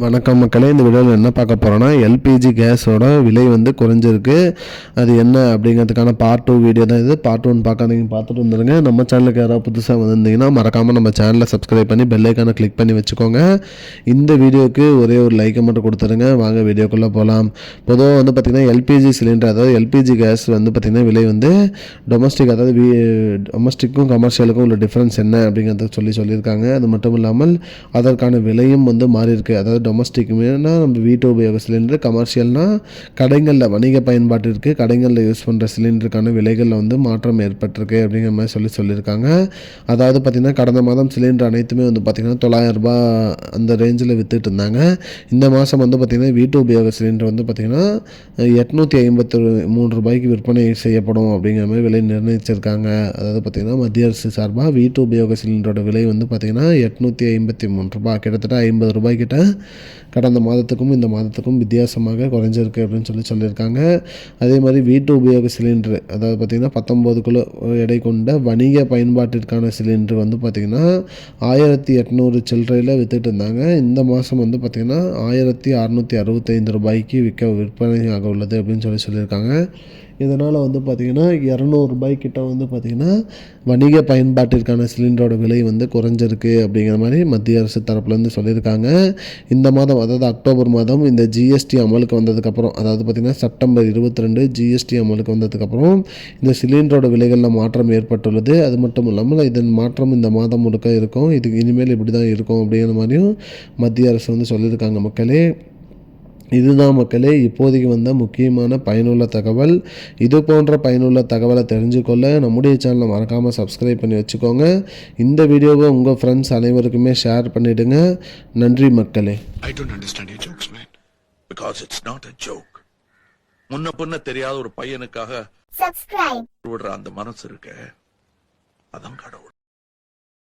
வணக்கம் மக்களே இந்த வீடியோவில் என்ன பார்க்க போகிறோன்னா எல்பிஜி கேஸோட விலை வந்து குறைஞ்சிருக்கு. அது என்ன அப்படிங்கிறதுக்கான பார்ட் டூ வீடியோ தான் இது. பார்ட் ஒன் பார்க்காதீங்க பார்த்துட்டு வந்துடுங்க நம்ம சேனலுக்கு யாராவது புதுசாக வந்திருந்தீங்கன்னா மறக்காமல் நம்ம சேனலை சப்ஸ்கிரைப் பண்ணி பெல்லைக்கான கிளிக் பண்ணி வச்சுக்கோங்க. இந்த வீடியோவுக்கு ஒரே ஒரு லைக்கை மட்டும் கொடுத்துருங்க. வாங்க வீடியோக்குள்ளே போகலாம் பொதுவாக வந்து பார்த்திங்கன்னா எல்பிஜி சிலிண்டர் அதாவது எல்பிஜி கேஸ் வந்து பார்த்திங்கன்னா விலை வந்து டொமஸ்டிக் அதாவது வீ டொமஸ்டிக்கும் கமர்ஷியலுக்கும் உள்ள டிஃப்ரென்ஸ் என்ன அப்படிங்கிறத சொல்லி சொல்லியிருக்காங்க. அது மட்டும் இல்லாமல் அதற்கான விலையும் வந்து மாறியிருக்கு. அதாவது டொமஸ்டிக்குமேனா நம்ம வீட்டு உபயோக சிலிண்டர் கமர்ஷியல்னா கடைகளில் வணிக பயன்பாட்டிற்கு கடைகளில் யூஸ் பண்ணுற சிலிண்டருக்கான விலைகளில் வந்து மாற்றம் ஏற்பட்டிருக்கு அப்படிங்கிற மாதிரி சொல்லி சொல்லியிருக்காங்க. அதாவது பார்த்திங்கன்னா கடந்த மாதம் சிலிண்டர் அனைத்துமே வந்து பார்த்திங்கன்னா தொள்ளாயிரரூபா ரூபாய் அந்த ரேஞ்சில் விற்றுட்டு இருந்தாங்க. இந்த மாதம் வந்து பார்த்திங்கன்னா வீட்டு உபயோக சிலிண்டர் வந்து பார்த்திங்கன்னா எட்நூற்றி ஐம்பத்தி மூணு ரூபாய்க்கு விற்பனை செய்யப்படும் அப்படிங்கிற மாதிரி விலை நிர்ணயிச்சிருக்காங்க. அதாவது பார்த்திங்கன்னா மத்திய அரசு சார்பாக வீட்டு உபயோக சிலிண்டரோட விலை வந்து பார்த்திங்கன்னா எட்நூற்றி ஐம்பத்தி மூணு ரூபாய். கிட்டத்தட்ட ஐம்பது ரூபாய்க்கிட்ட கடந்த மாதத்துக்கும் இந்த மாதத்துக்கும் வித்தியாசமாக குறைஞ்சிருக்கு அப்படின்னு சொல்லி சொல்லியிருக்காங்க. அதே மாதிரி வீட்டு உபயோக சிலிண்டர் அதாவது பார்த்திங்கன்னா பத்தொம்போது கிலோ எடை கொண்ட வணிக பயன்பாட்டிற்கான சிலிண்டர் வந்து பார்த்திங்கன்னா ஆயிரத்தி எட்நூறு சில்லறையில் விற்றுட்டு இருந்தாங்க. இந்த மாதம் வந்து பார்த்திங்கன்னா ஆயிரத்தி அறநூற்றி அறுபத்தைந்து ரூபாய்க்கு விற்க விற்பனையாக உள்ளது அப்படின்னு சொல்லி சொல்லியிருக்காங்க. இதனால் வந்து பார்த்திங்கன்னா இரநூறுபாய்க்கிட்ட வந்து பார்த்திங்கன்னா வணிக பயன்பாட்டிற்கான சிலிண்டரோட விலை வந்து குறைஞ்சிருக்கு அப்படிங்கிற மாதிரி மத்திய அரசு தரப்புலேருந்து சொல்லியிருக்காங்க. இந்த மாதம் அதாவது அக்டோபர் மாதம் இந்த ஜிஎஸ்டி அமலுக்கு வந்ததுக்கப்புறம் அதாவது பார்த்திங்கன்னா செப்டம்பர் இருபத்தி ரெண்டு ஜிஎஸ்டி அமலுக்கு வந்ததுக்கப்புறம் இந்த சிலிண்டரோட விலைகளில் மாற்றம் ஏற்பட்டுள்ளது. அது மட்டும் இல்லாமல் இதன் மாற்றம் இந்த மாதம் முழுக்க இருக்கும். இதுக்கு இனிமேல் இப்படி தான் இருக்கும் அப்படிங்கிற மாதிரியும் மத்திய அரசு வந்து சொல்லியிருக்காங்க மக்களே. இதுதான் மக்களே இப்போதைக்கு வந்த முக்கியமான பயனுள்ள தகவல். இது போன்ற பயனுள்ள தகவலை தெரிஞ்சுக்கொள்ள நம்முடைய சேனலை மறக்காமல் சப்ஸ்கிரைப் பண்ணி வச்சுக்கோங்க. இந்த வீடியோவை உங்கள் ஃப்ரெண்ட்ஸ் அனைவருக்குமே ஷேர் பண்ணிவிடுங்க நன்றி மக்களே. I don't understand your jokes, man. Because it's not a joke. முன்ன பின்ன தெரியாத ஒரு பையனுக்காக subscribe. விடுற அந்த மனசு இருக்க. அதான் கடவுள்.